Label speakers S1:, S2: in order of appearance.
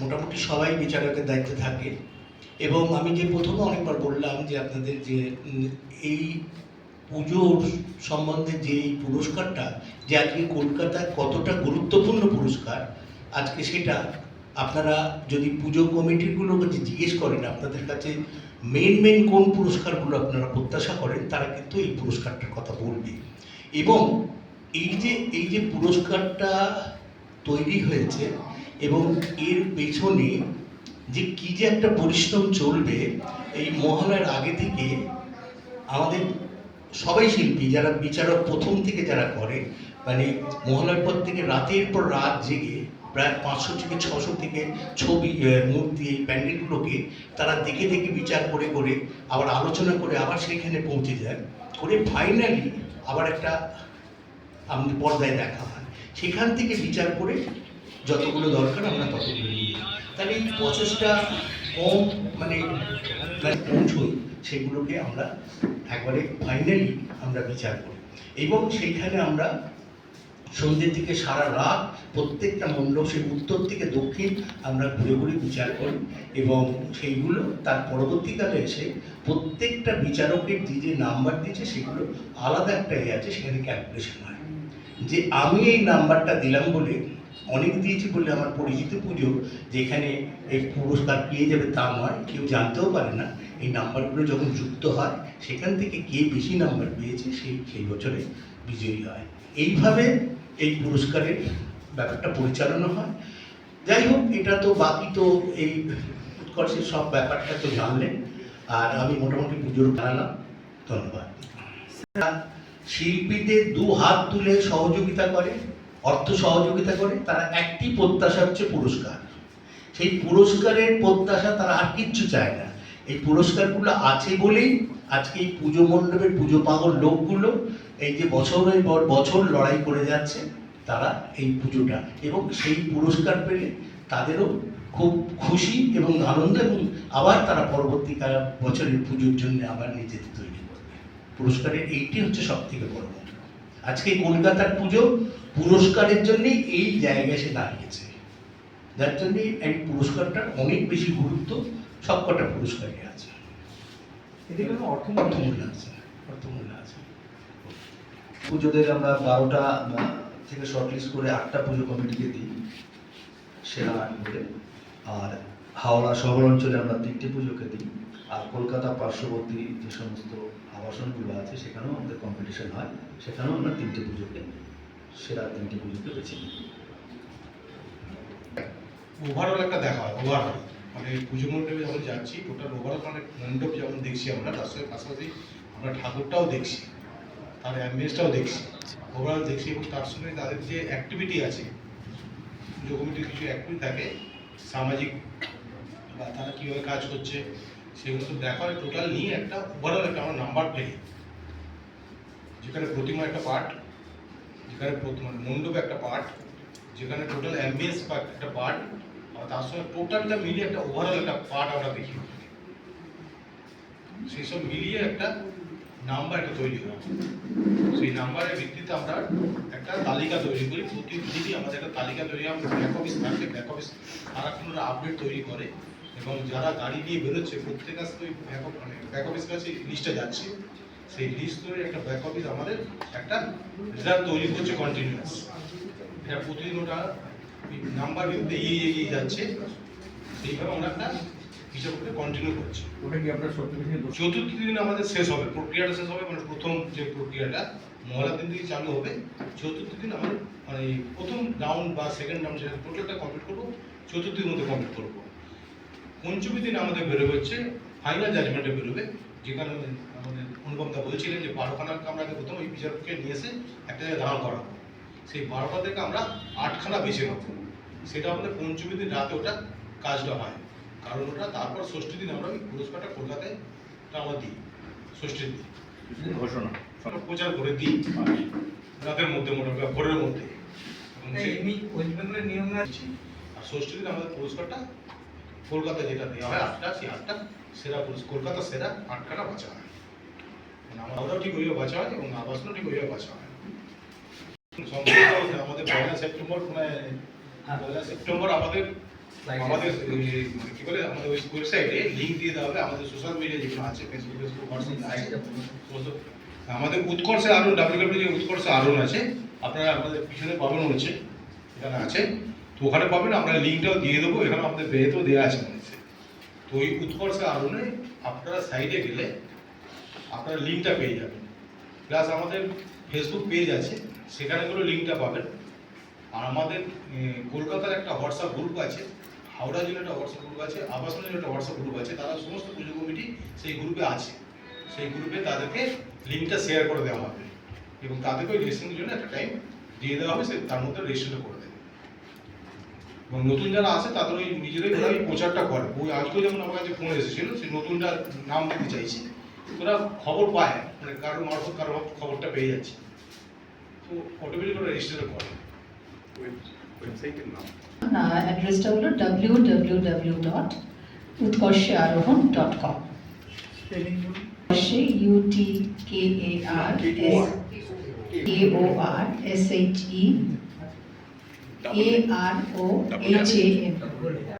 S1: মোটামুটি সবাই বিচারকের দায়িত্বে থাকে। এবং আমি যে প্রথমে অনেকবার বললাম যে আপনাদের যে এই পুজোর সম্বন্ধে যে এই পুরস্কারটা, যে আজকে কলকাতায় কতটা গুরুত্বপূর্ণ পুরস্কার, আজকে সেটা আপনারা যদি পুজো কমিটিগুলোর কাছে জিজ্ঞেস করেন, আপনাদের কাছে মেন মেন কোন পুরস্কারগুলো আপনারা প্রত্যাশা করেন, তারা কিন্তু এই পুরস্কারটার কথা বলবে। এবং এই যে এই যে পুরস্কারটা তৈরি হয়েছে এবং এর পেছনে যে কি যে একটা পরিশ্রম চলবে, এই মহালয়ার আগে থেকে আমাদের সবাই শিল্পী, যারা বিচারক প্রথম থেকে যারা করে মানে মহালয়ার পর থেকে রাতের পর রাত জেগে প্রায় পাঁচশো থেকে ছশো থেকে ছবি মূর্তি, এই প্যান্ডেলগুলোকে তারা দেখে দেখে বিচার করে করে, আবার আলোচনা করে আবার সেখানে পৌঁছে যায়। করে ফাইনালি আবার একটা আমাদের পর্দায় দেখা হয়। সেখান থেকে বিচার করে যতগুলো দরকার, আমরা ততগুলো নিই। তাহলে এই প্রসেসটা কম মানে মানে পৌঁছই সেগুলোকে আমরা একবারে ফাইনালি আমরা বিচার করি। এবং সেইখানে আমরা সন্ধ্যের দিকে সারা রাত প্রত্যেকটা মণ্ডপ, সেই উত্তর থেকে দক্ষিণ আমরা ঘুরে ঘুরে বিচার করি এবং সেইগুলো তার পরবর্তীকালে এসে প্রত্যেকটা বিচারকের যে যে নাম্বার দিয়েছে, সেগুলো আলাদা একটা ইয়ে আছে, সেখানে ক্যালকুলেশন হয়। যে আমি এই নাম্বারটা দিলাম বলে অনেক দিয়েছি বলে আমার পরিচিত পুজো, যেখানে এই পুরস্কার পেয়ে যাবে তা নয়, কেউ জানতেও পারে না। এই নাম্বারগুলো যখন যুক্ত হয়, সেখান থেকে কে বেশি নাম্বার পেয়েছে, সেই সেই বছরে বিজয়ী হয়। এইভাবে এই পুরস্কারের ব্যাপারটা পরিচালনা হয়। যাই হোক, এটা তো বাকি তো এই উৎকর্ষের সব ব্যাপারটা তো জানলেন। আর আমি মোটামুটি পুজোর জানালাম। ধন্যবাদ। শিল্পীদের দু হাত তুলে সহযোগিতা করে। অর্থ সহযোগিতা করে তারা একটি প্রত্যাশা হচ্ছে পুরস্কার। সেই পুরস্কারের প্রত্যাশা তারা আর কিচ্ছু চায় না। এই পুরস্কারগুলো আছে বলেই আজকে এই পুজো মণ্ডপের পুজো পাগল লোকগুলো এই যে বছরের পর বছর লড়াই করে যাচ্ছে, তারা এই পুজোটা এবং সেই পুরস্কার পেলে তাদেরও খুব খুশি এবং আনন্দ এবং আবার তারা পরবর্তীকাল বছরের পুজোর জন্য আবার নিজেদের তৈরি করবে। পুরস্কারের এইটি হচ্ছে সব থেকে বড় কথা। আজকে কলকাতার পুজো পুরস্কারের জন্যই এই জায়গায় এসে দাঁড়িয়েছে। যার জন্যে এই পুরস্কারটার অনেক বেশি গুরুত্ব সবকটা পুরস্কারই আছে।
S2: এতে কোনো অর্থমূল্য
S1: আছে অর্থমূল্য আছে।
S2: পুজোদের আমরা বারোটা থেকে শর্টলিস্ট করে আটটা পুজো কমিটিকে দিই সেরা আট বলে। আর হাওড়া শহর অঞ্চলে আমরা তিনটে পুজোকে দিই। আর কলকাতা পার্শ্ববর্তী যে সমস্ত আবাসনগুলো আছে, সেখানেও আমাদের কম্পিটিশন হয়। সেখানেও আমরা তিনটে পুজোকে, সেরা তিনটে পুজোকে বেছে নিই।
S3: ওভারঅল একটা দেখা হয় ওভারঅল মানে পুজো মণ্ডপে যখন যাচ্ছি টোটাল ওভারঅল মানে মণ্ডপ যেমন দেখছি আমরা, তার সঙ্গে পাশাপাশি আমরা ঠাকুরটাও দেখছি, তার অ্যাম্বিয়েন্সটাও দেখছি। ওভারঅল দেখছি এবং তার সঙ্গে তাদের যে অ্যাক্টিভিটি আছে, পুজো কমিটির কিছু অ্যাক্টিভিটি থাকে, সামাজিক, বা তারা কীভাবে কাজ করছে সেগুলো দেখা হয় টোটাল নিয়ে একটা ওভারঅল একটা আমরা নাম্বার পেয়ে যেখানে প্রতিমা একটা পার্ট যেখানে মানে মণ্ডপ একটা পার্ট যেখানে টোটাল অ্যাম্বিয়েন্স একটা পার্ট আর তার সঙ্গে টোটালটা মিলিয়ে একটা ওভারঅল একটা পার্ট আমরা দেখি। সেই সব মিলিয়ে একটা নাম্বার একটা তৈরি হয়। সেই নাম্বারের ভিত্তিতে আমরা একটা তালিকা তৈরি করি। প্রতিদিনই আমাদের একটা তালিকা তৈরি হয়। ব্যাক অফিস থাকে ব্যাক অফিস সারাক্ষণ ওরা আপডেট তৈরি করে। এবং যারা গাড়ি নিয়ে বেরোচ্ছে প্রত্যেক কাছে তো ব্যাক মানে ব্যাক অফিস কাছে লিস্টে যাচ্ছে। সেই লিস্ট তৈরি একটা ব্যাক অফিস আমাদের একটা রেজাল্ট তৈরি করছে কন্টিনিউয়াস এটা প্রতিদিন ওটা নাম্বার ভিত্তিতে এগিয়ে এগিয়ে যাচ্ছে। সেইভাবে আমরা একটা হিসাব করে কন্টিনিউ করছি।
S4: ওটা কি আপনার
S3: চতুর্থ দিন আমাদের শেষ হবে। প্রক্রিয়াটা শেষ হবে মানে প্রথম যে প্রক্রিয়াটা মহলা দিন থেকে চালু হবে। চতুর্থ দিন আমরা মানে প্রথম রাউন্ড বা সেকেন্ড রাউন্ড যেটা টোটালটা কমপ্লিট করব চতুর্থ দিনের মধ্যে কমপ্লিট করব। পঞ্চমী দিন আমাদের বেরোবে হচ্ছে ফাইনাল জাজমেন্টে বেরোবে। যেখানে আমাদের অনুপমদা বলছিলেন যে বারোখানা কামরাকে প্রথম ওই বিচারককে নিয়ে এসে একটা জায়গায় দাঁড় করাবো। সেই বারোটা থেকে আমরা আটখানা বেছে নেব। সেটা আমাদের পঞ্চমী দিন রাতে ওটা কাজটা হয়। কারণ ওটা তারপর ষষ্ঠী দিন আমরা ওই পুরস্কারটা কলকাতায় আমরা দিই। ষষ্ঠীর দিন।
S4: ঘোষণা।
S3: প্রচার করে দিই রাতের মধ্যে মোটামুটি ভোরের মধ্যে।
S4: ওয়েস্ট বেঙ্গলের নিয়ম
S3: আর ষষ্ঠী দিন আমাদের পুরস্কারটা কলকাতায় যেটা দেওয়া হয় আটটা সেই আটটা সেরা পুরস্কার কলকাতা সেরা আটখানা বাঁচা হয়। মানে আমরাও ঠিক ওইভাবে বাঁচা হয় এবং আবাসনও ঠিক ওইভাবে বাঁচা হয়। সম্ভবত আমাদের পয়লা সেপ্টেম্বর মানে পয়লা সেপ্টেম্বর আমাদের আমাদের মানে কি বলে আমাদের ওই ওয়েবসাইটে লিংক দিয়ে দেওয়া হবে আমাদের সোশ্যাল মিডিয়া যেগুলো আছে ফেসবুক ফেসবুক হোয়াটসঅ্যাপ আমাদের উৎকর্ষে আরও ডাব্লিউডাব্লিউ যে উৎকর্ষে আরন আছে আপনারা আমাদের পিছনে পাবেন হচ্ছে এখানে আছে। তো ওখানে পাবেন, আমরা লিঙ্কটাও দিয়ে দেবো, এখানে আমাদের বেহেতেও দেওয়া আছে মনে তো ওই উৎকর্ষে আরনে আপনারা সাইডে গেলে আপনারা লিঙ্কটা পেয়ে যাবেন। প্লাস আমাদের ফেসবুক পেজ আছে, সেখানে গুলো লিঙ্কটা পাবেন। আর আমাদের কলকাতার একটা হোয়াটসঅ্যাপ গ্রুপ আছে, হাওড়া জেলার একটা হোয়াটসঅ্যাপ গ্রুপ আছে আবাসনের একটা হোয়াটসঅ্যাপ গ্রুপ আছে, তারা সমস্ত পুজো কমিটি সেই গ্রুপে আছে। সেই গ্রুপে তাদেরকে লিঙ্কটা শেয়ার করে দেওয়া হবে। এবং তাদেরকে ওই রেজিস্ট্রেশনের জন্য একটা টাইম দিয়ে দেওয়া হবে, সে তার মধ্যে রেজিস্ট্রেশন করে দেবে। এবং নতুন যারা আছে তাদের ওই নিজেরাই ওরা এই প্রচারটা করে। ওই আজকেও যেমন আমার কাছে ফোন এসেছিল সেই নতুনটা নাম দিতে চাইছে। ওরা খবর পায় মানে কারোর মারফত কারোর খবরটা পেয়ে যাচ্ছে। তো অটোমেটিক ওরা রেজিস্টার করে।
S5: ওয়েবসাইটের নাম?
S6: অ্যাড্রেসটা হলো ডাব্লিউ ডাব্লিউ ডাব্লিউ ডট উৎকর্ষে আরোহণ dot com U T K A R S A O R S H E A R O H A M